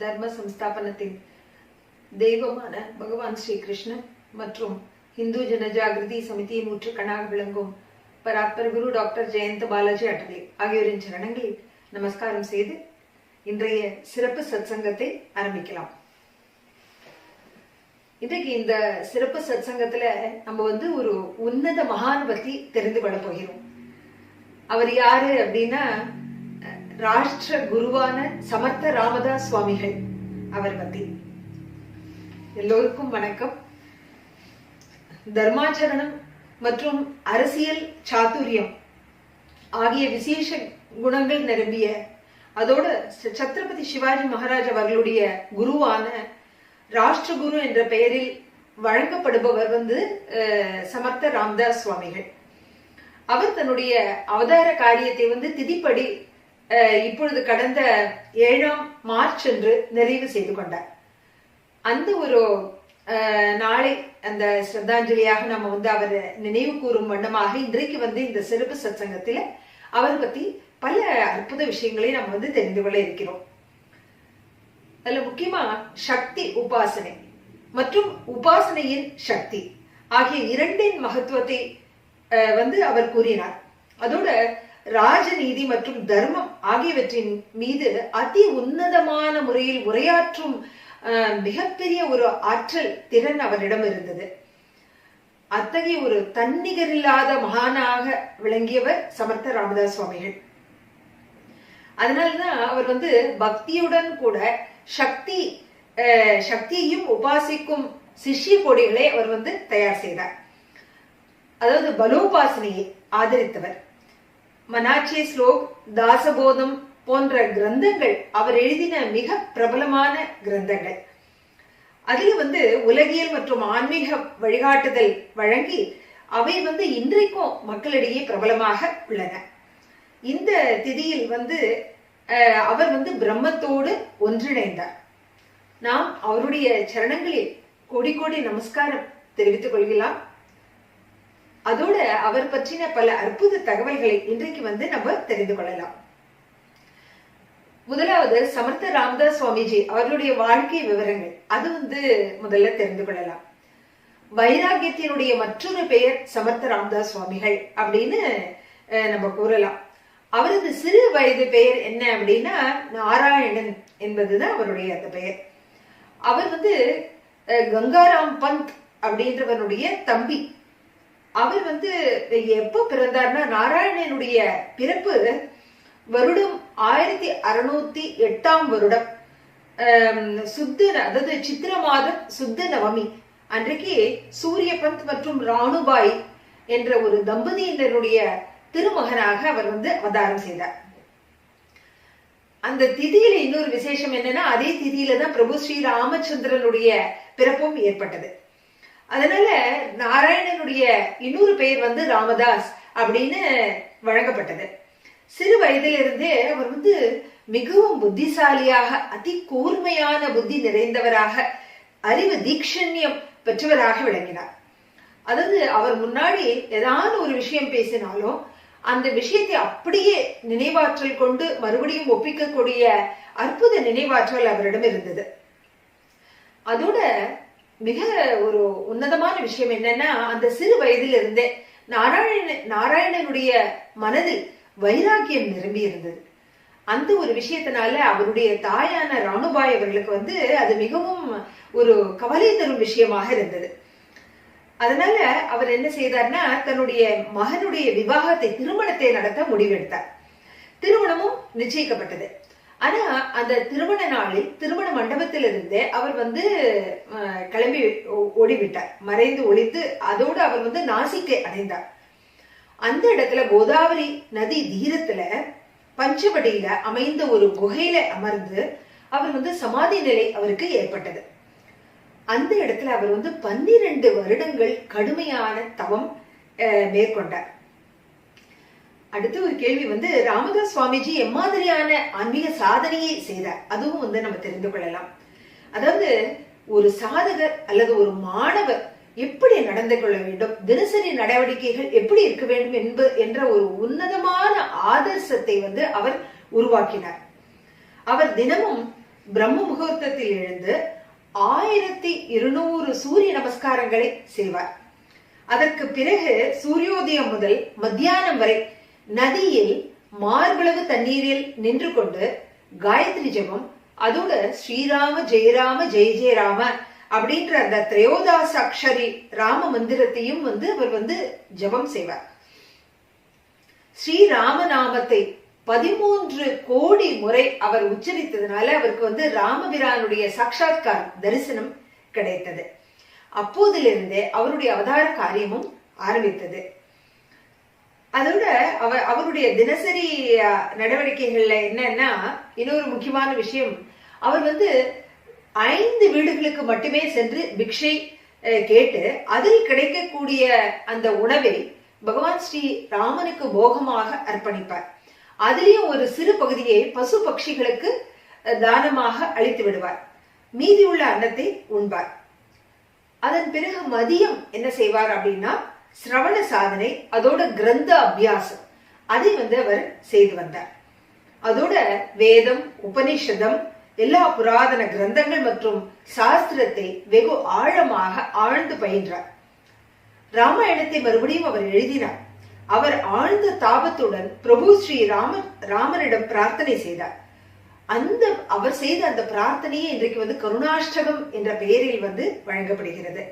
தர்ம சம்ஸ்தாபனத்தின் தெய்வமான பகவான் ஸ்ரீ கிருஷ்ணன் மற்றும் இந்து ஜனஜாகிருதி சமிதியின் நூற்றுக்கணாக விளங்கும் பராத்பர் குரு டாக்டர் ஜெயந்த பாலாஜி அட்டலே ஆகியோரின் சரணங்களில் நமஸ்காரம் செய்து இன்றைய சிறப்பு சத்சங்கத்தை ஆரம்பிக்கலாம். இன்றைக்கு இந்த சிறப்பு சத்சங்கத்துல நம்ம வந்து ஒரு உன்னத மகான் பத்தி தெரிந்து கொள்ள போகிறோம். அவர் யாரு அப்படின்னா ராஷ்டிர குருவான சமர்த்த ராமதாஸ் சுவாமிகள் அவர் பத்தி எல்லோருக்கும் வணக்கம். தர்மாச்சரணம் மற்றும் அரசியல் சாத்துரியம் ஆகிய விசேஷ குணங்கள் நிரம்பிய அதோடு சத்ரபதி சிவாஜி மகாராஜ் அவர்களுடைய குருவான ராஷ்டிரகுரு என்ற பெயரில் வழங்கப்படுபவர் வந்து சமர்த்த ராம்தாஸ் சுவாமிகள் அவர் தன்னுடைய அவதார காரியத்தை வந்து திதிப்படி இப்பொழுது கடந்த ஏழாம் மார்ச் என்று நிறைவு செய்து கொண்டார். அந்த ஒரு நாளை அந்த ஸ்ரத்தாஞ்சலியாக நம்ம வந்து அவர் நினைவு கூறும் வண்ணமாக இன்றைக்கு வந்து இந்த சிறப்பு சத்சங்கத்துல அவர் பத்தி பல அற்புத விஷயங்களை நம்ம வந்து தெரிந்து கொள்ள இருக்கிறோம். அதுல முக்கியமா சக்தி உபாசனை மற்றும் உபாசனையின் சக்தி ஆகிய இரண்டின் மகத்துவத்தை வந்து அவர் கூறினார். அதோட ராஜநீதி மற்றும் தர்மம் ஆகியவற்றின் மீது அதி உன்னதமான முறையில் உரையாற்றும் மிகப்பெரிய ஒரு ஆற்றல் திறன் அவரிடம் இருந்தது. அத்தகைய ஒரு தன்னிகரில்லாத மகானாக விளங்கியவர் சமர்த்த ராமதாஸ் சுவாமிகள். அதனாலதான் அவர் வந்து பக்தியுடன் கூட சக்தி சக்தியையும் உபாசிக்கும் சிஷ்ய கொடிகளை அவர் வந்து தயார் செய்தார். அதாவது பலோபாசனையை ஆதரித்தவர். மனாட்சி ஸ்லோக் தாசபோதம் போன்ற கிரந்தங்கள் அவர் எழுதின மிக பிரபலமான கிரந்தங்கள். அதில் வந்து உலகியல் மற்றும் ஆன்மீக வழிகாட்டுதல் வழங்கி அவை வந்து இன்றைக்கும் மக்களிடையே பிரபலமாக உள்ளன. இந்த திதியில் வந்து அவர் வந்து பிரம்மத்தோடு ஒன்றிணைந்தார். நாம் அவருடைய சரணங்களில் கோடி கோடி நமஸ்காரம் தெரிவித்துக் கொள்கிறோம். அதோட அவர் பற்றின பல அற்புத தகவல்களை இன்றைக்கு வந்து நம்ம தெரிந்து கொள்ளலாம். முதலாவது சமர்த்த ராமதாஸ் சுவாமிஜி அவர்களுடைய வாழ்க்கை விவரங்கள். அது வந்து முதல்ல தெரிந்து கொள்ளலாம். வைராகியத்தினுடைய மற்றொரு பெயர் சமர்த்த ராமதாஸ் சுவாமிகள் அப்படின்னு நம்ம கூறலாம். அவரது சிறு வயது பெயர் என்ன அப்படின்னா நாராயணன் என்பதுதான் அவருடைய அந்த பெயர். அவர் வந்து கங்காராம் பந்த் அப்படின்றவனுடைய தம்பி. அவர் வந்து எப்ப பிறந்தார்னா நாராயணனுடைய பிறப்பு வருடம் ஆயிரத்தி அறுநூத்தி எட்டாம் வருடம். சுத்த அதாவது சித்திர மாதம் சுத்த நவமி. அன்றைக்கு சூரியபந்த் மற்றும் ராணுபாய் என்ற ஒரு தம்பதியினருடைய திருமகனாக அவர் வந்து அவதாரம் செய்தார். அந்த திதியில இன்னொரு விசேஷம் என்னன்னா அதே திதியில தான் பிரபு ஸ்ரீ ராமச்சந்திரனுடைய பிறப்பும் ஏற்பட்டது. அதனால நாராயணனுடைய இன்னொரு பெயர் வந்து ராமதாஸ் அப்படின்னு வழங்கப்பட்டது. சிறு வயதிலிருந்தே அவர் வந்து மிகவும் புத்திசாலியாக அதி கூர்மையான புத்தி நிறைந்தவராக அறிவு தீக்ஷண்யம் பெற்றவராக விளங்கினார். அதாவது அவர் முன்னாடி ஏதாவது ஒரு விஷயம் பேசினாலும் அந்த விஷயத்தை அப்படியே நினைவாற்றல் கொண்டு மறுபடியும் ஒப்பிக்கக்கூடிய அற்புத நினைவாற்றல் அவரிடம் இருந்தது. அதோட மிக ஒரு உன்னதமான விஷயம் என்னன்னா அந்த சிறு வயதில் இருந்தே நாராயண நாராயணனுடைய மனதில் வைராக்கியம் நிரம்பி இருந்தது. அந்த ஒரு விஷயத்தினால அவருடைய தாயான ராணுபாய் அவர்களுக்கு வந்து அது மிகவும் ஒரு கவலை தரும் விஷயமாக இருந்தது. அதனால அவர் என்ன செய்தார்னா தன்னுடைய மகனுடைய விவாகத்தை திருமணத்தை நடத்த முடிவெடுத்தார். திருமணமும் நிச்சயிக்கப்பட்டது. ஆனா அந்த திருமண நாளில் திருமண மண்டபத்திலிருந்து அவர் வந்து கிளம்பி ஓடிவிட்டார். மறைந்து ஒழித்து அதோடு அவர் வந்து நாசிக்கை அடைந்தார். அந்த இடத்துல கோதாவரி நதி தீரத்துல பஞ்சவடியில அமைந்த ஒரு குகையில அமர்ந்து அவர் வந்து சமாதி நிலை அவருக்கு ஏற்பட்டது. அந்த இடத்துல அவர் வந்து பன்னிரண்டு வருடங்கள் கடுமையான தவம் மேற்கொண்டார். அடுத்து ஒரு கேள்வி வந்து ராமதாஸ் சுவாமிஜி எம்மாதிரியான ஆன்மீக சாதனையை செய்தார். அதுவும் வந்து நம்ம தெரிந்து கொள்ளலாம். அதாவது ஒரு சாதகர் அல்லது ஒரு மாணவர் எப்படி நடந்து கொள்ள வேண்டும்? தினசரி நடவடிக்கைகள் எப்படி இருக்க வேண்டும் என்பது என்ற ஒரு உன்னதமான ஆதர்சத்தை வந்து அவர் உருவாக்கினார். அவர் தினமும் பிரம்ம முகூர்த்தத்தில் எழுந்து ஆயிரத்தி இருநூறு சூரிய நமஸ்காரங்களை செய்வார். அதற்கு பிறகு சூரியோதயம் முதல் மத்தியானம் வரை நதியில் மார்பளவு தண்ணீரில் நின்று கொண்டு காயத்ரி ஜெபம் அதோட ஸ்ரீராம ஜெயராம ஜெய ஜெயராம அப்படின்ற அந்த திரையோதாச அக்ஷரி ராம மந்திரத்தையும் வந்து அவர் வந்து ஜெபம் செய்வார். ஸ்ரீராம நாமத்தை பதிமூன்று கோடி முறை அவர் உச்சரித்ததுனால அவருக்கு வந்து ராமபிரானுடைய சாட்சாத்கார் தரிசனம் கிடைத்தது. அப்போதிலிருந்தே அவருடைய அவதார காரியமும் ஆரம்பித்தது. அதோட அவ அவருடைய தினசரி நடவடிக்கைகள்ல என்னன்னா இன்னொரு முக்கியமான விஷயம். அவர் வந்து ஐந்து வீடுகளுக்கு மட்டுமே சென்று பிக்ஷை கேட்டு அதில் கிடைக்கக்கூடிய அந்த உணவை பகவான் ஸ்ரீ ராமனுக்கு போகமாக அர்ப்பணிப்பார். அதிலேயும் ஒரு சிறு பகுதியை பசு பட்சிகளுக்கு தானமாக அளித்து விடுவார். மீதியுள்ள அன்னத்தை உண்பார். அதன் பிறகு மதியம் என்ன செய்வார் அப்படின்னா சிரவண சாதனை அதோட கிரந்த அபியாசம். அதை வந்து அவர் செய்து வந்தார். அதோட வேதம் உபனிஷதம் எல்லா புராதன கிரந்தங்கள் மற்றும் சாஸ்திரத்தை வெகு ஆழமாக ஆழ்ந்து பயின்றார். ராமாயணத்தை மறுபடியும் அவர் எழுதினார். அவர் ஆழ்ந்த தாபத்துடன் பிரபு ஸ்ரீ ராம ராமனிடம் பிரார்த்தனை செய்தார். அந்த அவர் செய்த அந்த பிரார்த்தனையே இன்றைக்கு வந்து கருணாஷ்டகம் என்ற பெயரில் வந்து வழங்கப்படுகிறது.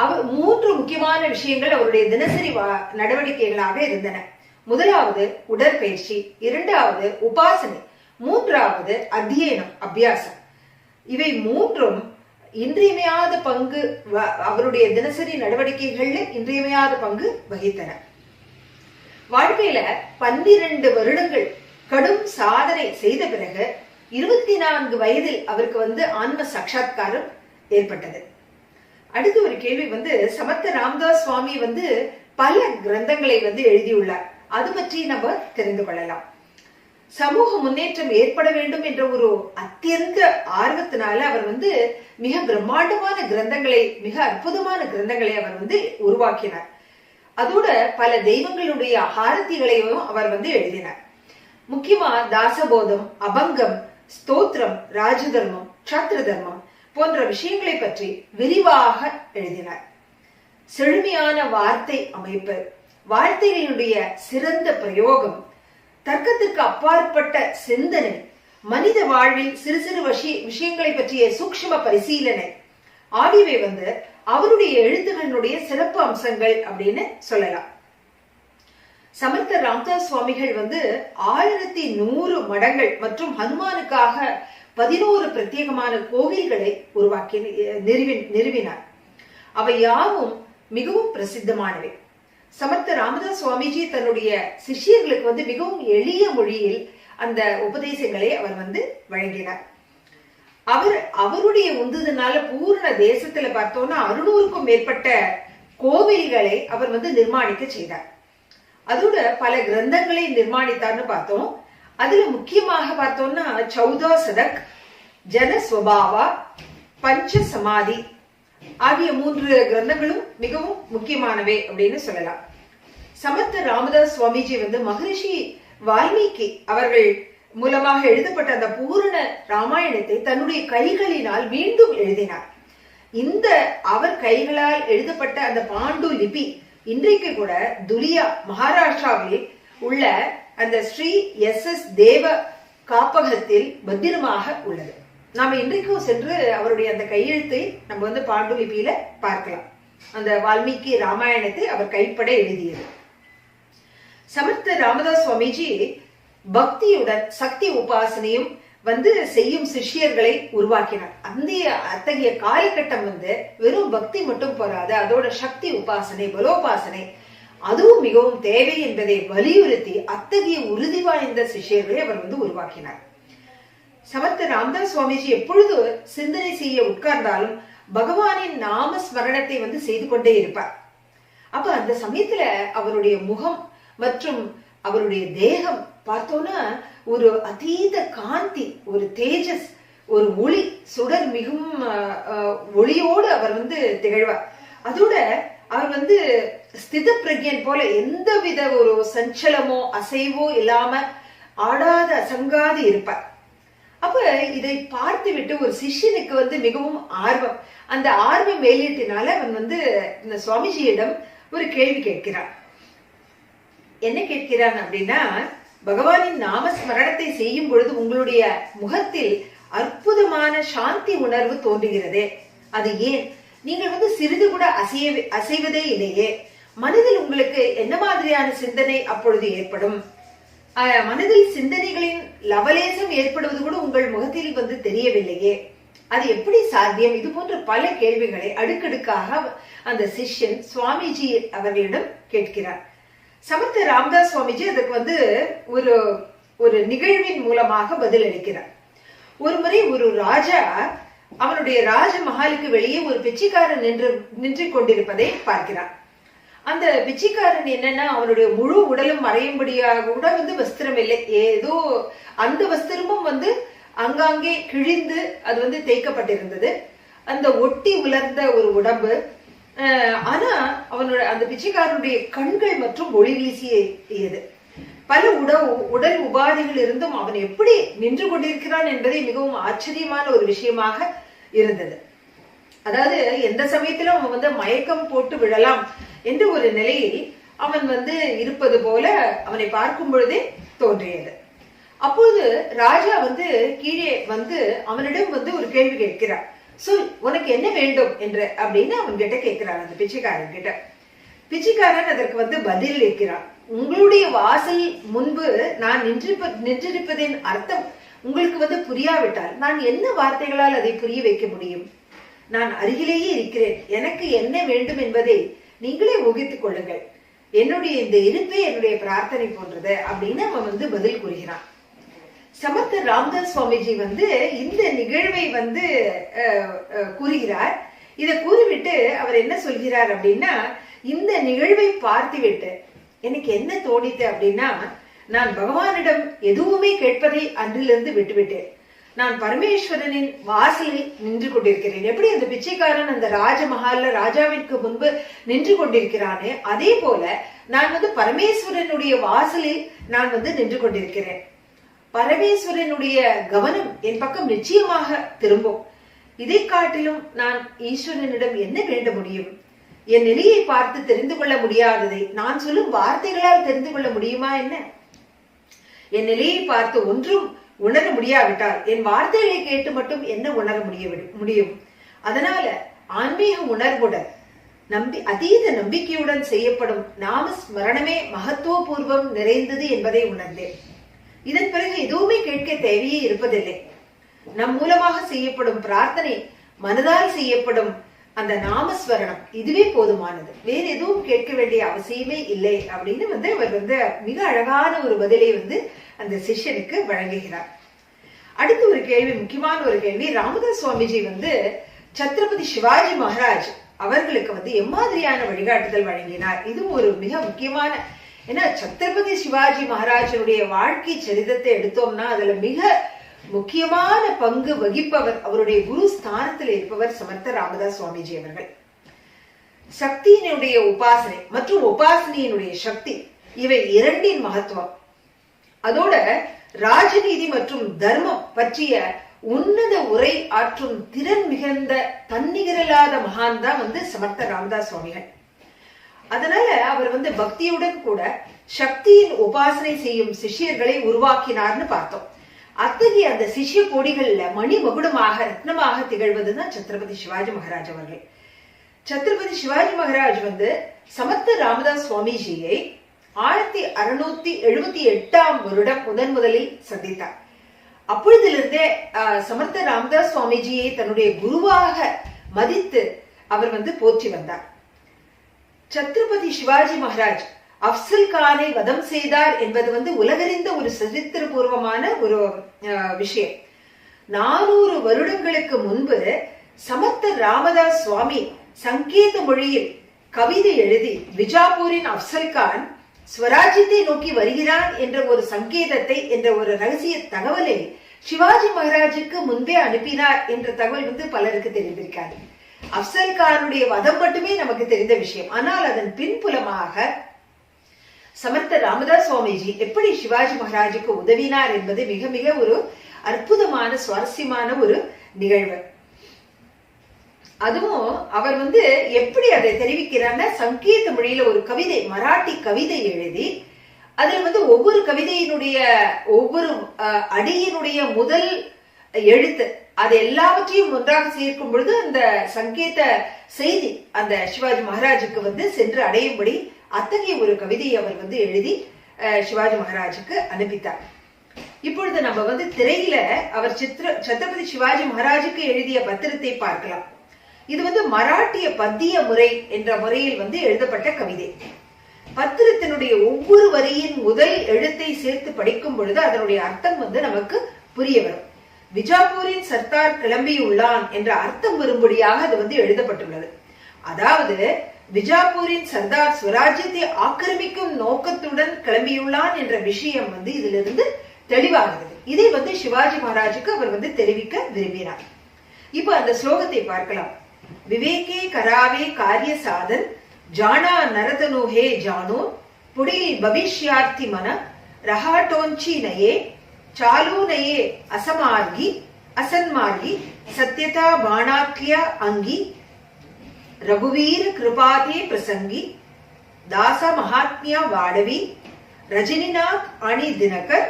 அவர் மூன்று முக்கியமான விஷயங்கள் அவருடைய தினசரி நடவடிக்கைகளாக இருந்தன. முதலாவது உடற்பயிற்சி இரண்டாவது உபாசனை மூன்றாவது அத்தியனம் அபியாசம். இவை மூன்றும் இன்றியமையாத பங்கு வ- அவருடைய தினசரி நடவடிக்கைகள்ல இன்றியமையாத பங்கு வகித்தன. வாழ்க்கையில பன்னிரண்டு வருடங்கள் கடும் சாதனை செய்த பிறகு இருபத்தி நான்கு வயதில் அவருக்கு வந்து ஆன்ம சாட்சாத்காரம் ஏற்பட்டது. அடுத்த ஒரு கேள்வி வந்து சமத்த ராமதாஸ் சுவாமி வந்து பல கிரந்தங்களை வந்து எழுதியுள்ளார். அது பற்றி நம்ம தெரிந்து கொள்ளலாம். சமூக முன்னேற்றம் ஏற்பட வேண்டும் என்ற ஒரு அத்தியந்த ஆர்வத்தினால அவர் வந்து மிக பிரம்மாண்டமான கிரந்தங்களை மிக அற்புதமான கிரந்தங்களை அவர் வந்து உருவாக்கினார். அதோட பல தெய்வங்களுடைய ஆரத்திகளையும் அவர் வந்து எழுதினார். முக்கியமா தாசபோதம் அபங்கம் ஸ்தோத்திரம் ராஜதர்மம் சத்ரு தர்மம். போன்ற விஷயங்களை பற்றி விரிவாக எழுதினார். செழுமையான வார்த்தை அமைப்பு வார்த்தைகளினுடைய சிறந்த பிரயோகம் தர்க்கத்திற்கு அப்பாற்பட்ட சிந்தனை மனித வாழ்வில் சிறு சிறு விஷயங்களை பற்றிய சூக்ஷ்ம பரிசீலனை. ஆகியவை வந்து அவருடைய எழுத்துகளினுடைய சிறப்பு அம்சங்கள் அப்படின்னு சொல்லலாம். சமர்த்த ராம்தாஸ் சுவாமிகள் வந்து ஆயிரத்தி நூறு மடங்கள் மற்றும் ஹனுமானுக்காக பதினோரு பிரத்யேகமான கோவில்களை உருவாக்கி நிறுவி நிறுவினார். அவை யாவும் மிகவும் பிரசித்தமானவை. சமர்த்த ராமதாஸ் சுவாமிஜி தன்னுடைய சிஷ்யர்களுக்கு வந்து மிகவும் எளிய மொழியில் அந்த உபதேசங்களை அவர் வந்து வழங்கினார். அவர் அவருடைய உந்துதனால பூர்ண தேசத்துல பார்த்தோம்னா அறுநூறுக்கும் மேற்பட்ட கோவில்களை அவர் வந்து நிர்மாணிக்க செய்தார். அதோட பல கிரந்தங்களை நிர்மாணித்தார்னு பார்த்தோம். அதுல முக்கியமாக பார்த்தோம்னா சௌதா சதக் ஜனஸ்வபாவா பஞ்ச சமாதி ஆகிய மூன்று கிரந்தங்களும் மிகவும் முக்கியமானவை அப்படின்னு சொல்லலாம். சமர்த்த ராமதாஸ் சுவாமிஜி வந்து மகரிஷி வால்மீகி அவர்கள் மூலமாக எழுதப்பட்ட அந்த பூரண ராமாயணத்தை தன்னுடைய கைகளினால் மீண்டும் எழுதினார். இந்த அவர் கைகளால் எழுதப்பட்ட அந்த பாண்டு லிபி இன்றைக்கு கூட துலியா மகாராஷ்டிராவில் உள்ள அந்த ஸ்ரீ எஸ் எஸ் தேவ காப்பகத்தில் பத்திரமாக உள்ளது. நாம இன்றைக்கும் சென்று அவருடைய அந்த கையெழுத்தை நம்ம வந்து பாண்டுலிபியில பார்க்கலாம். அந்த வால்மீகி ராமாயணத்தை அவர் கைப்பட எழுதியது. சமர்த்த ராமதாஸ் சுவாமிஜி பக்தியுடன் சக்தி உபாசனையும் வந்து செய்யும் சிஷ்யர்களை உருவாக்கினார். அந்த அத்தகைய காலகட்டம் வந்து வெறும் பக்தி மட்டும் போராது அதோட சக்தி உபாசனை பலோபாசனை அதுவும் மிகவும் தேவை என்பதை வலியுறுத்தி அத்தகைய உறுதி வாய்ந்த சிஷ்யர்களை அவர் வந்து உருவாக்கினார். சமர்த்த ராம்தாஸ் சுவாமிஜி எப்பொழுது சிந்தனை செய்ய உட்கார்ந்தாலும் பகவானின் நாம ஸ்மரணத்தை வந்து செய்து கொண்டே இருப்பார். அப்ப அந்த சமயத்துல அவருடைய முகம் மற்றும் அவருடைய தேகம் பார்த்தோம்னா ஒரு அதீத காந்தி ஒரு தேஜஸ் ஒரு ஒளி சுடர் மிகவும் அஹ், ஒளியோடு அவர் வந்து திகழ்வார். அதோட அவர் வந்து ஸ்தித பிரஜன் போல எந்த வித ஒரு சஞ்சலமோ அசைவோ இல்லாம ஆடாத அசங்காது இருப்பார். அப்ப இதை பார்த்து விட்டு ஒரு சிஷ்யனுக்கு வந்து மிகவும் ஆர்வம். அந்த ஆர்வம் மேலீட்டினால அவன் வந்து இந்த சுவாமிஜியிடம் ஒரு கேள்வி கேட்கிறான். என்ன கேட்கிறான் அப்படின்னா பகவானின் நாம ஸ்மரணத்தை செய்யும் பொழுது உங்களுடைய முகத்தில் அற்புதமான சாந்தி உணர்வு தோன்றுகிறதே. அது ஏன்? நீங்கள் வந்து சிறிது கூட அசைய அசைவதே இல்லையே. மனதில் உங்களுக்கு என்ன மாதிரியான சிந்தனை அப்பொழுது ஏற்படும்? மனதில் சிந்தனைகளின் லவலேசம் ஏற்படுவது கூட உங்கள் முகத்தில் வந்து தெரியவில்லையே. அது எப்படி சாத்தியம்? இது போன்ற பல கேள்விகளை அடுக்கடுக்காக அந்த சிஷ்யன் சுவாமிஜி அவர்களிடம் கேட்கிறார். சமர்த்த ராமதாஸ் சுவாமிஜி அதுக்கு வந்து ஒரு ஒரு நிகழ்வின் மூலமாக பதில் அளிக்கிறார் ஒரு முறை ஒரு ராஜா அவனுடைய ராஜ மகாலுக்கு வெளியே ஒரு பிச்சைக்காரன் நின்று நின்று கொண்டிருப்பதை பார்க்கிறான். அந்த பிச்சைக்காரன் என்னன்னா அவனுடைய முழு உடலும் மறையும்படியாக கூட வந்து வஸ்திரம் இல்லை. ஏதோ அந்த வஸ்திரமும் வந்து அங்காங்கே கிழிந்து அது வந்து தேய்க்கப்பட்டிருந்தது. அந்த ஒட்டி உலர்ந்த ஒரு உடம்பு. ஆனா அவனோட அந்த பிச்சைக்காரனுடைய கண்கள் மற்றும் ஒளி வீசியது பல உட உடல் உபாதைகள் இருந்தும் அவன் எப்படி நின்று கொண்டிருக்கிறான் என்பதை மிகவும் ஆச்சரியமான ஒரு விஷயமாக இருந்தது. அதாவது எந்த சமயத்திலும் அவன் வந்து மயக்கம் போட்டு விழலாம் என்ற ஒரு நிலையில் அவன் வந்து இருப்பது போல அவனை பார்க்கும் பொழுதே தோன்றியது. அப்போது ராஜா வந்து கீழே வந்து அவனிடம் வந்து ஒரு கேள்வி கேட்கிறார். சொல் உனக்கு என்ன வேண்டும் என்று அப்படின்னு அவன் கிட்ட கேட்கிறான் அந்த பிச்சைக்காரன் கிட்ட. பிச்சைக்காரன் அதற்கு வந்து பதில் இருக்கிறான் உங்களுடைய வாசல் முன்பு நான் நின்றிருப்ப நின்றிருப்பதின் அர்த்தம் உங்களுக்கு வந்து புரியாவிட்டால் நான் என்ன வார்த்தைகளால் அதை புரிய வைக்க முடியும்? நான் அருகிலேயே இருக்கிறேன். எனக்கு என்ன வேண்டும் என்பதை நீங்களே ஊகித்துக் கொள்ளுங்கள். என்னுடைய இந்த இருப்பே என்னுடைய பிரார்த்தனை போன்றது அப்படின்னு அவன் வந்து பதில் கூறுகிறான். சமர்த்த ராம்தாஸ் சுவாமிஜி வந்து இந்த நிகழ்வை வந்து அஹ், கூறுகிறார். இதை கூறிவிட்டு அவர் என்ன சொல்கிறார் அப்படின்னா இந்த நிகழ்வை பார்த்துவிட்டு எனக்கு என்ன தோணித்து அப்படின்னா நான் பகவானிடம் எதுவுமே கேட்பதை அன்றிலிருந்து விட்டுவிட்டேன். நான் பரமேஸ்வரனின் வாசலில் நின்று கொண்டிருக்கிறேன். எப்படி அந்த பிச்சைக்காரன் அந்த ராஜமஹால்ல ராஜாவிற்கு முன்பு நின்று கொண்டிருக்கிறானே அதே போல நான் வந்து பரமேஸ்வரனுடைய வாசலில் நான் வந்து நின்று கொண்டிருக்கிறேன். பரமேஸ்வரனுடைய கவனம் என் பக்கம் நிச்சயமாக திரும்பும். இதை காட்டிலும் நான் ஈஸ்வரனிடம் என்ன வேண்ட முடியும்? என் நிலையை பார்த்து தெரிந்து கொள்ள முடியாததை நான் சொல்லும் வார்த்தைகளால் தெரிந்து கொள்ள முடியுமா என்ன? என் நிலையை பார்த்து ஒன்றும் உணர முடியாவிட்டால் என் வார்த்தைகளை கேட்டு மட்டும் என்ன உணர முடிய முடியும்? அதனால ஆன்மீக உணர்வுடன் நம்பி அதீத நம்பிக்கையுடன் செய்யப்படும் நாம ஸ்மரணமே மகத்துவபூர்வம் நிறைந்தது என்பதை உணர்ந்தேன். இதன் பிறகு எதுவுமே கேட்க தேவையே இருப்பதில்லை. நம் மூலமாக செய்யப்படும் பிரார்த்தனை மனதால் செய்யப்படும் அந்த நாமஸ்வரணம் இதுவே போதுமானது. வேற எதுவும் கேட்க வேண்டிய அவசியமே இல்லை அப்படின்னு வந்து அவர் வந்து மிக அழகான ஒரு பதிலை வந்து அந்த சிஷ்யனுக்கு வழங்குகிறார். அடுத்து ஒரு கேள்வி முக்கியமான ஒரு கேள்வி. ராமதாஸ் சுவாமிஜி வந்து சத்ரபதி சிவாஜி மகாராஜ் அவர்களுக்கு வந்து எம்மாதிரியான வழிகாட்டுதல் வழங்கினார். இதுவும் ஒரு மிக முக்கியமான ஏன்னா சத்ரபதி சிவாஜி மகாராஜனுடைய வாழ்க்கை சரிதத்தை எடுத்தோம்னா அதுல மிக முக்கியமான பங்கு வகிப்பவர் அவருடைய குரு ஸ்தானத்தில் இருப்பவர் சமர்த்த ராமதாஸ் சுவாமிஜி அவர்கள். சக்தியினுடைய உபாசனை மற்றும் உபாசனையினுடைய சக்தி இவை இரண்டின் மகத்துவம். அதோட ராஜநீதி மற்றும் தர்மம் பற்றிய உன்னத உரை ஆற்றும் திறன் மிகுந்த தன்னிகரில்லாத மகான் தான் வந்து சமர்த்த ராமதாஸ் சுவாமிகள். அதனால அவர் வந்து பக்தியுடன் கூட சக்தியின் உபாசனை செய்யும் சிஷ்யர்களை உருவாக்கினார்னு பார்த்தோம். அத்தகைய அந்த சிஷ்ய கோடிகள்ல மணி மகுடமாக ரத்னமாக திகழ்வதுதான் சத்ரபதி சிவாஜி மகாராஜ் அவர்கள். சத்ரபதி சிவாஜி மகாராஜ் வந்து சமத்த ராமதாஸ் சுவாமிஜியை ஆயிரத்தி அறுநூத்தி எழுபத்தி எட்டாம் வருடம் முதன் முதலில் சந்தித்தார். அப்பொழுதிலிருந்தே ஆஹ், சமர்த்த ராமதாஸ் சுவாமிஜியை தன்னுடைய குருவாக மதித்து அவர் வந்து போற்றி வந்தார். சத்ரபதி சிவாஜி மகாராஜ் அப்சல் கானை வதம் செய்தார் என்பது வந்து உலகறிந்த ஒரு சரித்திரபூர்வமான ஒரு விஷயம். நானூறு வருடங்களுக்கு முன்பு சமர்த்த ராமதாஸ் சுவாமி சங்கேத மொழியில் கவிதை எழுதி விஜாப்பூரின் அப்சல் கான் ஸ்வராஜ்யத்தை நோக்கி வருகிறான் என்ற ஒரு சங்கேதத்தை என்ற ஒரு ரகசிய தகவலை சிவாஜி மகாராஜுக்கு முன்பே அனுப்பினார் என்ற தகவல் வந்து பலருக்கு தெரிந்திருக்காது. அப்சல் கானுடைய வதம் மட்டுமே நமக்கு தெரிந்த விஷயம். ஆனால் அதன் பின்புலமாக சமர்த்த ராமதாஸ் சுவாமிஜி எப்படி சிவாஜி மகாராஜுக்கு உதவினார் என்பது மிக மிக ஒரு அற்புதமான சுவாரஸ்யமான ஒரு நிகழ்வு. அதுவும் அவர் வந்து எப்படி அதை தெரிவிக்கிறார்னா சங்கீத மொழியில ஒரு கவிதை மராட்டி கவிதை எழுதி அதில் வந்து ஒவ்வொரு கவிதையினுடைய ஒவ்வொரு அஹ், அடியினுடைய முதல் எழுத்து அது எல்லாவற்றையும் ஒன்றாக சேர்க்கும் பொழுது அந்த சங்கீத செய்தி அந்த சிவாஜி மகாராஜுக்கு வந்து சென்று அடையும்படி அத்தகைய ஒரு கவிதையை அவர் வந்து எழுதி சிவாஜி மகாராஜுக்கு அனுப்பித்தார். இப்பொழுது நம்ம வந்து திரையில அவர் சித்திர சத்ரபதி சிவாஜி மகாராஜுக்கு எழுதிய பத்திரத்தை பார்க்கலாம். இது வந்து மராட்டிய பத்திய முறை என்ற முறையில் வந்து எழுதப்பட்ட கவிதை. பத்திரத்தினுடைய ஒவ்வொரு வரியின் முதல் எழுத்தை சேர்த்து படிக்கும் பொழுது அதனுடைய அர்த்தம் வந்து நமக்கு புரிய வரும். விஜாப்பூரின் சர்தார் கிளம்பியுள்ளான் என்ற அர்த்தம் வரும்படியாக அது வந்து எழுதப்பட்டுள்ளது. அதாவது விஜாப்பூரின் சர்தார் ஸ்வராஜ்யத்தை ஆக்கிரமிக்கும் நோக்கத்துடன் கிளம்பியுள்ளான் என்ற விஷயம் வந்து இதுல இருந்து தெளிவாகிறது. இதை வந்து சிவாஜி மகாராஜுக்கு அவர் வந்து தெரிவிக்க விரும்பினார். இப்ப அந்த ஸ்லோகத்தை பார்க்கலாம். விவேகே கராவே காரிய சாதன் ஜானா நரதனு ஹே ஜானோ புடி பவிஷ்யார்த்தி மன ரஹாட்டோஞ்சி நயே சாலு நயே அசமார்கி அசன்மார்கி சத்யதா பாணாத்ய அங்கி ರಘುವೀರ ಕೃಪಾತೆ ಪ್ರಸಂಗಿ ದಾಸ ಮಹಾತ್ಮ್ಯ ವಾಡವಿ ರಜನಿನಾಥ್ ಅಣಿ ದಿನಕರ್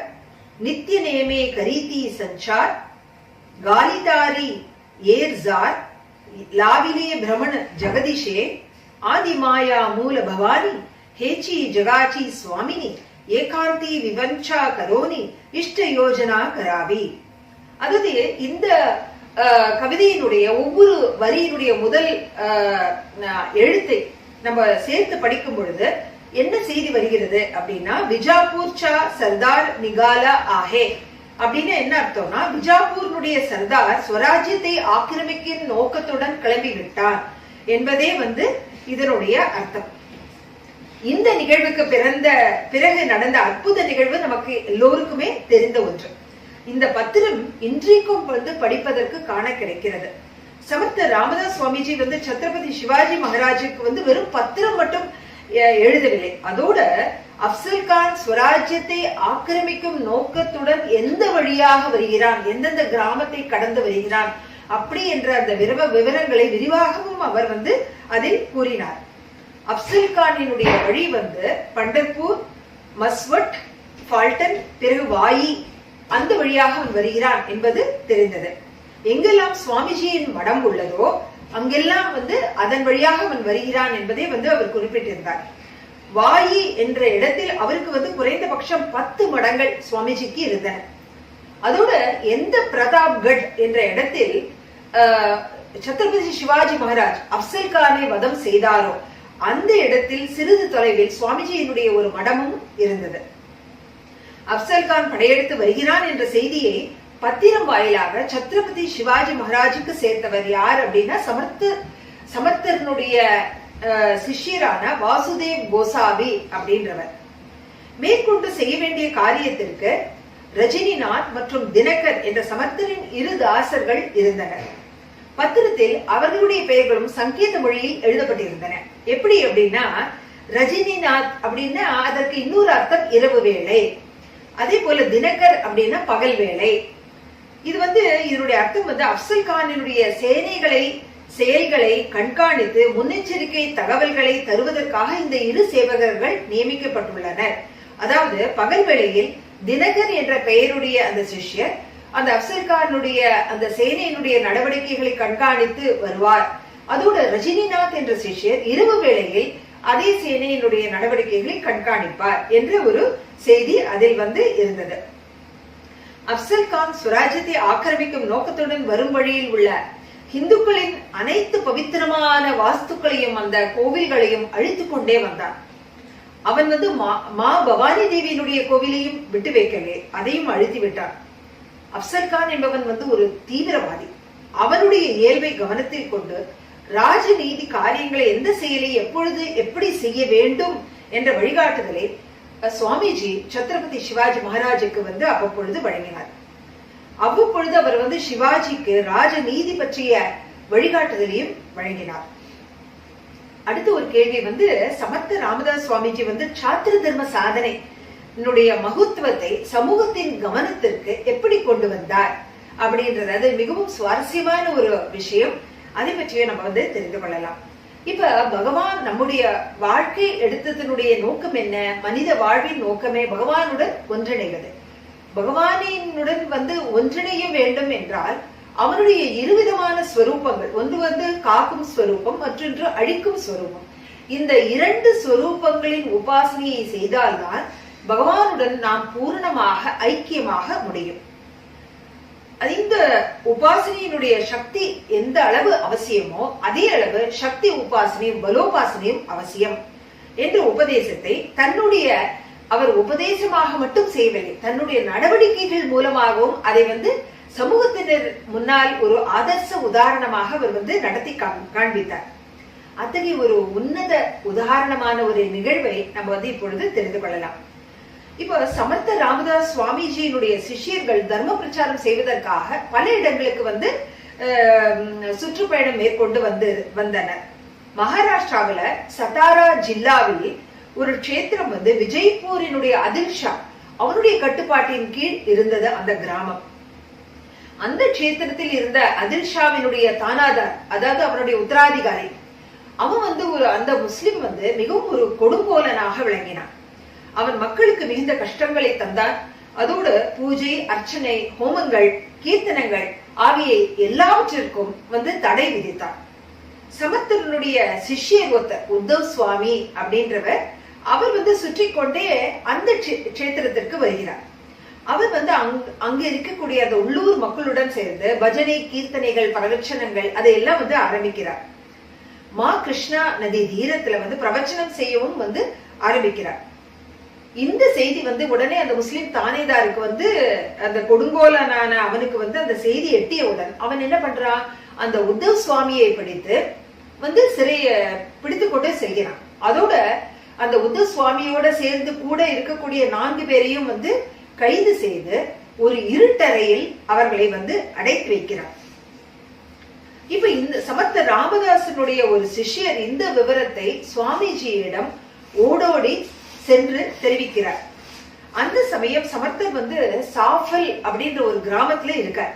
ನಿತ್ಯ ನೇಮೆ ಕರೀತಿ ಸಂಚಾರ್ ಗಾಲಿದಾರಿ ಏರ್ಜಾರ್ ಲಾವಿಲೆ ಭ್ರಮಣ ಜಗದಿಶೆ ಆದಿಮಾಯಾ ಮೂಲ ಭವಾನಿ ಹೇಚಿ ಜಗಾಚಿ ಸ್ವಾಮಿನಿ ಏಕಾಂತಿ ವಿವಂಚಾ ಕರೋನಿ ಇಷ್ಟ ಯೋಜನಾ ಕರಾವಿ ಅಲ್ಲದೆ ಇಂದ கவிதையினுடைய ஒவ்வொரு வரியினுடைய முதல் எழுத்தை நம்ம சேர்த்து படிக்கும் பொழுது என்ன செய்தி வருகிறது அப்படின்னா விஜாபூர் சா சர்தார் நிகாலா ஆஹே அப்படின்னு என்ன அர்த்தம்னா விஜாப்பூர்னுடைய சர்தார் ஸ்வராஜ்யத்தை ஆக்கிரமிக்கும் நோக்கத்துடன் கிளம்பி விட்டார் என்பதே வந்து இதனுடைய அர்த்தம். இந்த நிகழ்வுக்கு பிறந்த பிறகு நடந்த அற்புத நிகழ்வு நமக்கு எல்லோருக்குமே தெரிந்த ஒன்று. இந்த பத்திரம் இன்றைக்கும் வந்து படிப்பதற்கு காண கிடைக்கிறது. சமர்த்த ராமதாஸ் சுவாமிஜி வந்து சத்ரபதி சிவாஜி மகாராஜுக்கு வந்து வெறும் பத்திரம் மட்டும் எழுதவில்லை. அதோட அப்சல் கான் ஸ்வராஜ்யத்தை ஆக்கிரமிக்கும் நோக்கத்துடன் எந்த வழியாக வருகிறான் எந்தெந்த கிராமத்தை கடந்து வருகிறான் அப்படி என்ற அந்த விரவ விவரங்களை விரிவாகவும் அவர் வந்து அதில் கூறினார். அப்சல் கானினுடைய வழி வந்து பண்டர்பூர் மஸ்வட் ஃபால்டன் பிறகு வாயி அந்த வழியாக அவன் வருகிறான் என்பது தெரிந்தது. எங்கெல்லாம் சுவாமிஜியின் மடம் உள்ளதோ அங்கெல்லாம் வந்து அதன் வழியாக அவன் வருகிறான் என்பதை வந்து அவர் குறிப்பிட்டிருந்தார். வாயி என்ற இடத்தில் அவருக்கு வந்து குறைந்தபட்சம் பத்து மடங்கள் சுவாமிஜிக்கு இருந்தன. அதோட எந்த பிரதாப்கட் என்ற இடத்தில் ஆஹ், சத்ரபதி சிவாஜி மகாராஜ் அப்சல் கானை வதம் செய்தாரோ அந்த இடத்தில் சிறிது தொலைவில் சுவாமிஜியினுடைய ஒரு மடமும் இருந்தது. அப்சல் கான் படையெடுத்து வருகிறான் என்ற செய்தியை பத்திரம் வாயிலாக சத்ரபதி சிவாஜி மகாராஜுக்கு சேர்த்தவர் யார் அப்படின்னா சமர்த்த சமர்த்தனுடைய சிஷ்யரான வாசுதேவ் கோசாவி அப்படின்றவர். மேற்கொண்டு செய்ய வேண்டிய காரியத்திற்கு ரஜினிநாத் மற்றும் தினகர் என்ற சமர்த்தரின் இரு தாசர்கள் இருந்தனர். பத்திரத்தில் அவர்களுடைய பெயர்களும் சங்கேத மொழியில் எழுதப்பட்டிருந்தன. எப்படி அப்படின்னா ரஜினிநாத் அப்படின்னா அதற்கு இன்னொரு அர்த்தம் இரவு வேளை. அதே போல தினகர் அப்படின்னா பகல் வேலை இது வந்து இதனுடைய அர்த்தம் வந்து அப்சல் கானினுடைய சேனைகளை செயல்களை கண்காணித்து முன்னெச்சரிக்கை தகவல்களை தருவதற்காக இந்த இரு சேவகர்கள் நியமிக்கப்பட்டுள்ளனர். அதாவது பகல் வேளையில் தினகர் என்ற பெயருடைய அந்த சிஷ்யர் அந்த அப்சல் கானுடைய அந்த சேனையினுடைய நடவடிக்கைகளை கண்காணித்து வருவார். அதோட ரஜினிநாத் என்ற சிஷ்யர் இரவு வேளையில் அதே சேனையினுடைய நடவடிக்கைகளை கண்காணிப்பார் என்ற ஒரு செய்தி அதில் வந்து இருந்தது. அப்சல் கான் சுராஜ்யத்தை ஆக்கிரமிக்கும் நோக்கத்துடன் வரும் வழியில் உள்ள இந்துக்களின் அனைத்து பவித்திரமான வாஸ்துக்களையும் அந்த கோவில்களையும் அழித்துக் கொண்டே வந்தான். அவன் வந்து மா- மா பவானி தேவியினுடைய கோவிலையும் விட்டு வைக்கவே அதையும் அழித்து விட்டான். அப்சல் கான் என்பவன் வந்து ஒரு தீவிரவாதி. அவனுடைய இயல்பை கவனத்தில் கொண்டு ராஜநீதி காரியங்களை எந்த செயலை எப்பொழுது எப்படி செய்ய வேண்டும் என்ற வழிகாட்டுதலை சுவாமிஜி சத்ரபதி சிவாஜி மகாராஜுக்கு வந்து அவ்வப்பொழுது வழங்கினார். அவ்வப்பொழுது அவர் வந்து சிவாஜிக்கு ராஜநீதி பற்றிய வழிகாட்டுதலையும் வழங்கினார். அடுத்த ஒரு கேள்வி வந்து சமத்த ராமதாஸ் சுவாமிஜி வந்து சாத்திர தர்ம சாதனை மகத்துவத்தை சமூகத்தின் கவனத்திற்கு எப்படி கொண்டு வந்தார் அப்படின்றது அது மிகவும் சுவாரஸ்யமான ஒரு விஷயம். அதை பற்றியும் நம்ம வந்து தெரிந்து கொள்ளலாம். இப்ப பகவான் நம்முடைய வாழ்க்கை எடுத்ததனுடைய நோக்கம் என்ன? மனித வாழ்வின் நோக்கமே பகவானுடன் ஒன்றிணைவது. பகவானினுடன் வந்து ஒன்றிணைய வேண்டும் என்றால் அவனுடைய இருவிதமான ஸ்வரூபங்கள் ஒன்று வந்து காக்கும் ஸ்வரூபம் மற்றொன்று அழிக்கும் ஸ்வரூபம். இந்த இரண்டு ஸ்வரூபங்களின் உபாசனையை செய்தால்தான் பகவானுடன் நாம் பூரணமாக ஐக்கியமாக முடியும். அது இந்த உபாசனையினுடைய சக்தி எந்த அளவு அவசியமோ அதே அளவு சக்தி உபாசனையும் பலோபாசனையும் அவசியம் என்ற உபதேசத்தை தன்னுடைய அவர் உபதேசமாக மட்டும் செய்யவில்லை தன்னுடைய நடவடிக்கைகள் மூலமாகவும் அதை வந்து சமூகத்தினர் முன்னால் ஒரு ஆதர்ச உதாரணமாக அவர் வந்து நடத்தி காண்- காண்பித்தார். அத்தகைய ஒரு உன்னத உதாரணமான ஒரு நிகழ்வை நம்ம வந்து இப்பொழுது தெரிந்து கொள்ளலாம். இப்போ சமர்த்த ராமதாஸ் சுவாமிஜியினுடைய சிஷ்யர்கள் தர்ம பிரச்சாரம் செய்வதற்காக பல இடங்களுக்கு வந்து சுற்றுப்பயணம் மேற்கொண்டு வந்து வந்தனர். மகாராஷ்டிராவுல சதாரா ஜில்லாவில் ஒரு க்ஷேத்திரம் வந்து விஜய்பூரினுடைய அதில்ஷா அவனுடைய கட்டுப்பாட்டின் கீழ் இருந்தது அந்த கிராமம். அந்த கஷேத்திரத்தில் இருந்த அதில் ஷாவினுடைய தானாதார் அதாவது அவனுடைய உத்தராதிகாரி அவன் வந்து ஒரு அந்த முஸ்லிம் வந்து மிகவும் ஒரு கொடுங்கோலனாக விளங்கினான். அவன் மக்களுக்கு மிகுந்த கஷ்டங்களை தந்தான். அதோடு பூஜை அர்ச்சனை ஹோமங்கள் கீர்த்தனங்கள் ஆகிய எல்லாவற்றிற்கும் வந்து தடை விதித்தார் சமர்த்தனுடைய சிஷ்யர் ஒருத்தர் உத்தவ் சுவாமி அப்படின்றவர் அவர் வந்து சுற்றி கொண்டே அந்த கஷேத்திரத்திற்கு க்ஷேத்திரத்திற்கு வருகிறார். அவர் வந்து அங் அங்க இருக்கக்கூடிய அந்த உள்ளூர் மக்களுடன் சேர்ந்து பஜனை கீர்த்தனைகள் பிரவச்சனங்கள் அதையெல்லாம் வந்து ஆரம்பிக்கிறார். மா கிருஷ்ணா நதி தீரத்துல வந்து பிரவச்சனம் செய்யவும் வந்து ஆரம்பிக்கிறார். இந்த செய்தி வந்து உடனே அந்த முஸ்லிம் தானேதாருக்கு வந்து அந்த கொடுங்கோலனான அவனுக்கு வந்து அந்த செய்தி எட்டியவுடன் அவன் என்ன பண்றான் அந்த உத்தவ் சுவாமியை பிடித்து வந்து சிறைய பிடித்து கொண்டு செல்கிறான். அதோட அந்த உத்தவ் சுவாமியோட சேர்ந்து கூட இருக்கக்கூடிய நான்கு பேரையும் வந்து கைது செய்து ஒரு இருட்டறையில் அவர்களை வந்து அடைத்து வைக்கிறார். இப்ப இந்த சமர்த்த ராமதாசனுடைய ஒரு சிஷ்யர் இந்த விவரத்தை சுவாமிஜியிடம் ஓடோடி சென்று தெரிவிக்கிறார். அந்த சமயம் சமர்த்தர் வந்து சாஃபல் அப்படின்ற ஒரு கிராமத்துல இருக்கார்.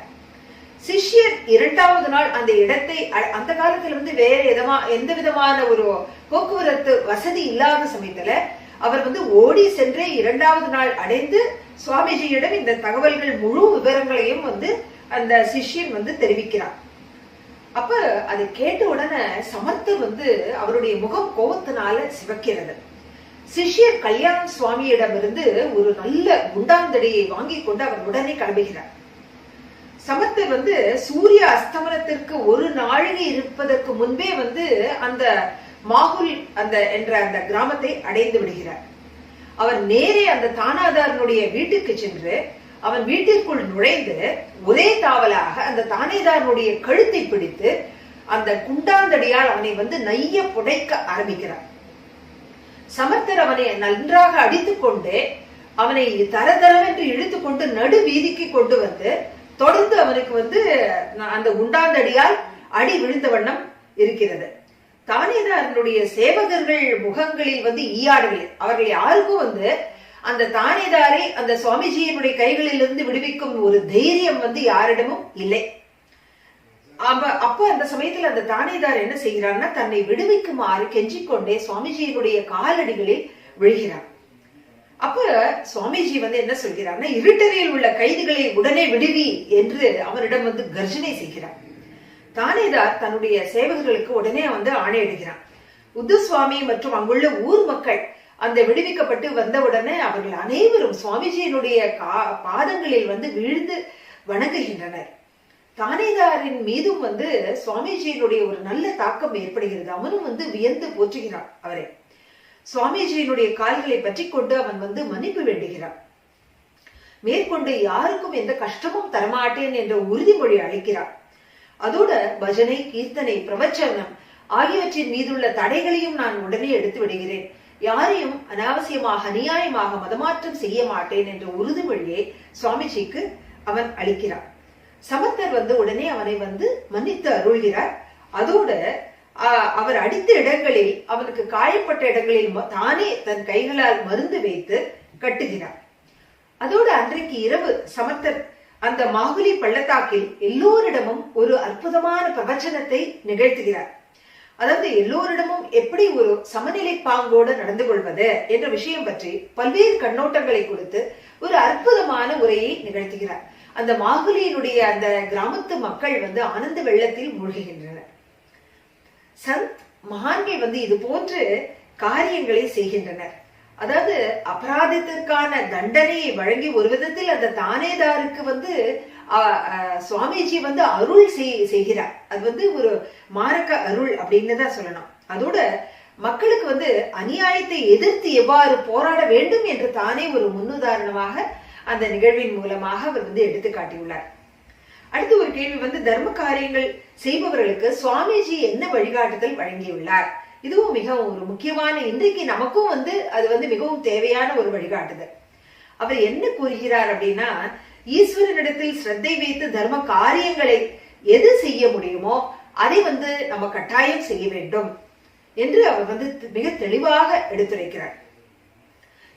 சிஷ்யர் இரண்டாவது நாள் அந்த இடத்தை அ- அந்த காலத்துல வந்து வேற எதமா எந்த விதமான ஒரு போக்குவரத்து வசதி இல்லாத சமயத்துல அவர் வந்து ஓடி சென்றே இரண்டாவது நாள் அடைந்து சுவாமிஜியிடம் இந்த தகவல்கள் முழு விவரங்களையும் வந்து அந்த சிஷ்யன் வந்து தெரிவிக்கிறார். அப்ப அதை கேட்ட உடனே சமர்த்தர் வந்து அவருடைய முகம் கோபத்தினால சிவக்கிறது. சிஷ்யர் கல்யாணம் சுவாமியிடமிருந்து ஒரு நல்ல குண்டாந்தடியை வாங்கி கொண்டு அவர் உடனே கிளம்புகிறார். சமத்தர் வந்து சூரிய அஸ்தமனத்திற்கு ஒரு நாழிகை இருப்பதற்கு முன்பே வந்து அந்த மாகுல் அந்த என்ற அந்த கிராமத்தை அடைந்து விடுகிறார். அவர் நேரே அந்த தானாதாரனுடைய வீட்டுக்கு சென்று அவன் வீட்டிற்குள் நுழைந்து ஒரே தாவலாக அந்த தானேதாரனுடைய கழுத்தை பிடித்து அந்த குண்டாந்தடியால் அவனை வந்து நைய புடைக்க ஆரம்பிக்கிறார். சமர்த்தர் அவனை நன்றாக அடித்துக்கொண்டு அவனை தரதரவென்று இழுத்து கொண்டு நடு வீதிக்கு கொண்டு வந்து தொடர்ந்து அவனுக்கு வந்து அந்த உண்டாந்தடியால் அடி விழுந்த வண்ணம் இருக்கிறது. தானேதாரனுடைய சேவகர்கள் முகங்களில் வந்து ஈயாடுகள் அவர்கள் யாருக்கும் வந்து அந்த தானேதாரை அந்த சுவாமிஜியினுடைய கைகளிலிருந்து விடுவிக்கும் ஒரு தைரியம் வந்து யாரிடமும் இல்லை. அப்ப அந்த சமயத்துல அந்த தானேதார் என்ன செய்கிறார்னா தன்னை விடுவிக்குமாறு கெஞ்சிக்கொண்டே சுவாமிஜியினுடைய காலடிகளில் விழுகிறார். அப்ப சுவாமிஜி வந்து என்ன சொல்கிறார்னா இருட்டறையில் உள்ள கைதிகளை உடனே விடுவி என்று அவரிடம் வந்து கர்ஜனை செய்கிறார். தானேதார் தன்னுடைய சேவகர்களுக்கு உடனே வந்து ஆணையிடுகிறார். உத்து சுவாமி மற்றும் அங்குள்ள ஊர் மக்கள் அந்த விடுவிக்கப்பட்டு வந்தவுடனே அவர்கள் அனைவரும் சுவாமிஜியினுடைய கா- பாதங்களில் வந்து விழுந்து வணங்குகின்றனர். தானேதாரின் மீதும் வந்து சுவாமிஜியினுடைய ஒரு நல்ல தாக்கம் ஏற்படுகிறது. அவனும் வந்து வியந்து போற்றுகிறான் அவரை. சுவாமிஜியினுடைய கால்களை பற்றி கொண்டு அவன் வந்து மன்னிப்பு வேண்டுகிறான். மேற்கொண்டு யாருக்கும் எந்த கஷ்டமும் தரமாட்டேன் என்ற உறுதிமொழி அளிக்கிறான். அதோட பஜனை கீர்த்தனை பிரவச்சனம் ஆகியவற்றின் மீதுள்ள தடைகளையும் நான் உடனே எடுத்து விடுகிறேன். யாரையும் அனாவசியமாக அநியாயமாக மதமாற்றம் செய்ய மாட்டேன் என்ற உறுதிமொழியை சுவாமிஜிக்கு அவன் அளிக்கிறான். சமத்தர் வந்து உடனே அவனை வந்து மன்னித்து அருள்கிறார். அதோட அவர் அடித்த இடங்களில் அவனுக்கு காயப்பட்ட இடங்களில் தானே தன் கைகளால் மருந்து வைத்து கட்டுகிறார். அதோடு அன்றைக்கு இரவு சமர்த்தர் அந்த மாகுலி பள்ளத்தாக்கில் எல்லோரிடமும் ஒரு அற்புதமான பிரவச்சனத்தை நிகழ்த்துகிறார். அதாவது எல்லோரிடமும் எப்படி ஒரு சமநிலை பாங்கோடு நடந்து கொள்வது என்ற விஷயம் பற்றி பல்வேறு கண்ணோட்டங்களை கொடுத்து ஒரு அற்புதமான உரையை நிகழ்த்துகிறார். அந்த மாகுலியினுடைய அந்த கிராமத்து மக்கள் வந்து ஆனந்த வெள்ளத்தில் மூழ்குகின்றனர். சந்த் மகான்கள் வந்து இது போன்று காரியங்களை செய்கின்றனர். அதாவது அபராதத்திற்கான தண்டனையை வழங்கி ஒரு விதத்தில் அந்த தானேதாருக்கு வந்து ஆஹ், ஆஹ், சுவாமிஜி வந்து அருள் செய்- செய்கிறார். அது வந்து ஒரு மாரக்க அருள் அப்படின்னு தான் சொல்லணும். அதோட மக்களுக்கு வந்து அநியாயத்தை எதிர்த்து எவ்வாறு போராட வேண்டும் என்று தானே ஒரு முன்னுதாரணமாக அந்த நிகழ்வின் மூலமாக அவர் வந்து எடுத்து காட்டியுள்ளார். அடுத்து ஒரு கேள்வி வந்து தர்ம காரியங்கள் செய்பவர்களுக்கு சுவாமிஜி என்ன வழிகாட்டுதல் வழங்கியுள்ளார்? இதுவும் மிகவும் ஒரு முக்கியமான இன்றைக்கு நமக்கும் வந்து அது வந்து மிகவும் தேவையான ஒரு வழிகாட்டுதல். அவர் என்ன கூறுகிறார் அப்படின்னா ஈஸ்வரனிடத்தில் ஸ்ரத்தை வைத்து தர்ம காரியங்களை எது செய்ய முடியுமோ அதை வந்து நம்ம கட்டாயம் செய்ய வேண்டும் என்று அவர் வந்து மிக தெளிவாக எடுத்துரைக்கிறார்.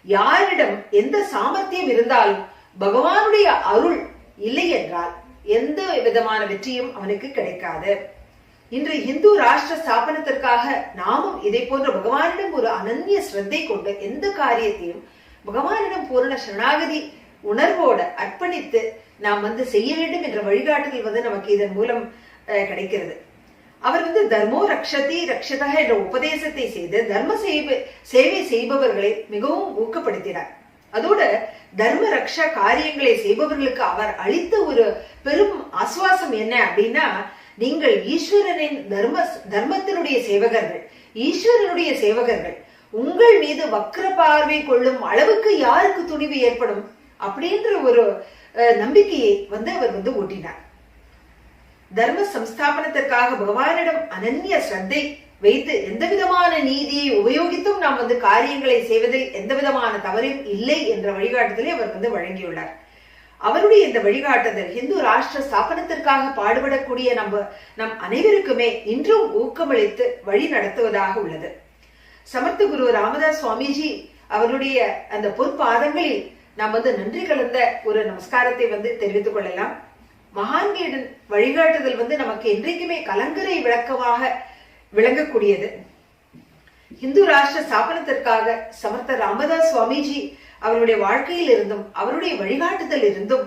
யாரிடம் எந்த சாமர்த்தியம் இருந்தாலும் பகவானுடைய அருள் இல்லை என்றால் எந்த விதமான வெற்றியும் அவனுக்கு கிடைக்காது. இன்று இந்து ராஷ்டிர ஸ்தாபனத்திற்காக நாமும் இதை போன்ற பகவானிடம் ஒரு அனன்ய ஸ்ரத்தை கொண்டு எந்த காரியத்தையும் பகவானிடம் பூரண சரணாகதி உணர்வோட அர்ப்பணித்து நாம் வந்து செய்ய வேண்டும் என்ற வழிகாட்டுதல் வந்து நமக்கு இதன் மூலம் அஹ், கிடைக்கிறது. அவர் வந்து தர்மோ ரக்ஷதி ரக்ஷதா என்ற உபதேசத்தை செய்து தர்ம சேவை சேவை செய்பவர்களை மிகவும் ஊக்கப்படுத்தினார். அதோட தர்ம ரக்ஷா காரியங்களை செய்பவர்களுக்கு அவர் அளித்த ஒரு பெரும் ஆசுவாசம் என்ன அப்படின்னா நீங்கள் ஈஸ்வரனின் தர்ம தர்மத்தினுடைய சேவகர்கள் ஈஸ்வரனுடைய சேவகர்கள் உங்கள் மீது வக்ர பார்வை கொள்ளும் அளவுக்கு யாருக்கு துணிவு ஏற்படும் அப்படின்ற ஒரு நம்பிக்கையை வந்து அவர் வந்து ஓட்டினார் தர்ம சம்ஸ்தாபனத்திற்காக பகவானிடம் அனன்ய ஸ்ரத்தை வைத்து எந்த விதமான நீதியை உபயோகித்தும் நாம் வந்து காரியங்களை செய்வதில் எந்த விதமான தவறும் இல்லை என்ற வழிகாட்டுதலை அவர் வந்து வழங்கியுள்ளார். அவருடைய இந்த வழிகாட்டுதல் இந்து ராஷ்டிர ஸ்தாபனத்திற்காக பாடுபடக்கூடிய நம்ம நம் அனைவருக்குமே இன்றும் ஊக்கமளித்து வழி நடத்துவதாக உள்ளது. சமர்த்த குரு ராமதாஸ் சுவாமிஜி அவருடைய அந்த பொற்பாதங்களில் நாம் வந்து நன்றி கலந்த ஒரு நமஸ்காரத்தை வந்து தெரிவித்துக் கொள்ளலாம். மகான்களின் வழிகாட்டுதல் வந்து நமக்கு என்றைக்குமே கலங்கரை விளக்கமாக விளங்கக்கூடியது. இந்து ராஷ்டிர ஸ்தாபனத்திற்காக சமர்த்த ராமதாஸ் சுவாமிஜி அவருடைய வாழ்க்கையில் இருந்தும் அவருடைய வழிகாட்டுதல் இருந்தும்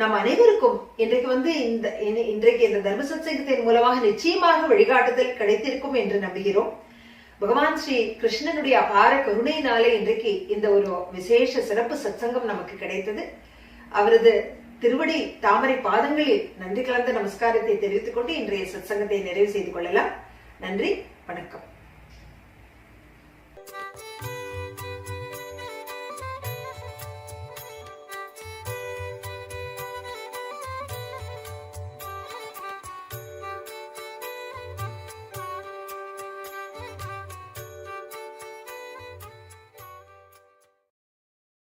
நம் அனைவருக்கும் இன்றைக்கு வந்து இந்த இன்றைக்கு இந்த தர்ம சத்சங்கத்தின் மூலமாக நிச்சயமாக வழிகாட்டுதல் கிடைத்திருக்கும் என்று நம்புகிறோம். பகவான் ஸ்ரீ கிருஷ்ணனுடைய அபார கருணையினாலே இன்றைக்கு இந்த ஒரு விசேஷ சிறப்பு சத்சங்கம் நமக்கு கிடைத்தது. அவரது திருவடி தாமரை பாதங்களில் நன்றி கலந்த நமஸ்காரத்தை தெரிவித்துக் கொண்டு இன்றைய சத்சங்கத்தை நிறைவு செய்து கொள்ளலாம். நன்றி வணக்கம்.